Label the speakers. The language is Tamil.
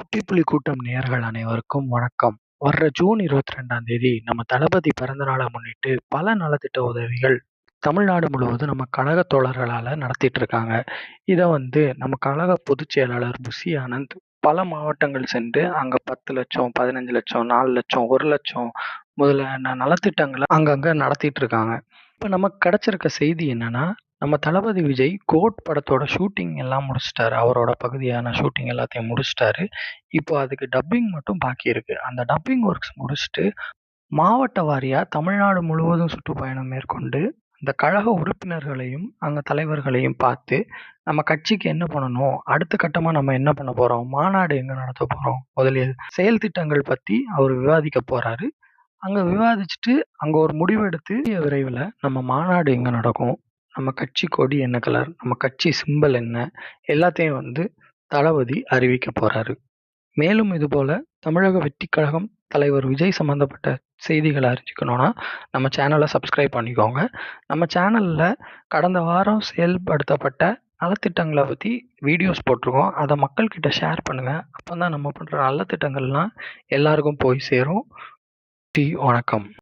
Speaker 1: குட்டிப்புலி கூட்டம் நேர்கள் அனைவருக்கும் வணக்கம். வர்ற ஜூன் 22ஆம் தேதி நம்ம தளபதி பிறந்தநாளை முன்னிட்டு பல நலத்திட்ட உதவிகள் தமிழ்நாடு முழுவதும் நம்ம கழக தோழர்களால் நடத்திட்டு இருக்காங்க. இதை வந்து நம்ம கழக பொதுச் செயலாளர் புசி ஆனந்த் பல மாவட்டங்கள் சென்று அங்க 10,00,000, 15,00,000, 4,00,000, 1,00,000 முதலான நலத்திட்டங்களை அங்கங்க நடத்திட்டு இருக்காங்க. இப்போ நமக்கு கிடைச்சிருக்க செய்தி என்னன்னா, நம்ம தளபதி விஜய் கோட் படத்தோட ஷூட்டிங் எல்லாம் முடிச்சிட்டாரு அவரோட பகுதியான ஷூட்டிங் எல்லாத்தையும் முடிச்சுட்டாரு. இப்போ அதுக்கு டப்பிங் மட்டும் பாக்கி இருக்கு. அந்த டப்பிங் ஒர்க்ஸ் முடிச்சுட்டு மாவட்ட வாரியா தமிழ்நாடு முழுவதும் சுற்றுப்பயணம் மேற்கொண்டு இந்த கழக உறுப்பினர்களையும், அங்க தலைவர்களையும் பார்த்து, நம்ம கட்சிக்கு என்ன பண்ணணும்? அடுத்த கட்டமா நம்ம என்ன பண்ண போறோம்? மாநாடு எங்க நடத்தப் போறோம்? முதலில் செயல் திட்டங்கள் பத்தி அவர் விவாதிக்க போறாரு. அங்க விவாதிச்சுட்டு அங்க ஒரு முடிவெடுத்து விரைவில் நம்ம மாநாடு எங்க நடக்கும்? நம்ம கட்சி கொடி என்ன கலர்? நம்ம கட்சி சிம்பல் என்ன? எல்லாத்தையும் வந்து தளபதி அறிவிக்க போறாரு. மேலும் இதுபோல தமிழக வெற்றி கழகம் தலைவர் விஜய் சம்பந்தப்பட்ட செய்திகளை அறிஞ்சிக்கணும்னா நம்ம சேனலை சப்ஸ்கிரைப் பண்ணிக்கோங்க. நம்ம சேனலில் கடந்த வாரம் செயல்படுத்தப்பட்ட நலத்திட்டங்களை பற்றி வீடியோஸ் போட்டிருக்கோம். அதை மக்கள்கிட்ட ஷேர் பண்ணுங்கள் அப்போ தான் நம்ம பண்ணுற நல்ல திட்டங்கள்லாம் எல்லாருக்கும் போய் சேரும். டி வணக்கம்.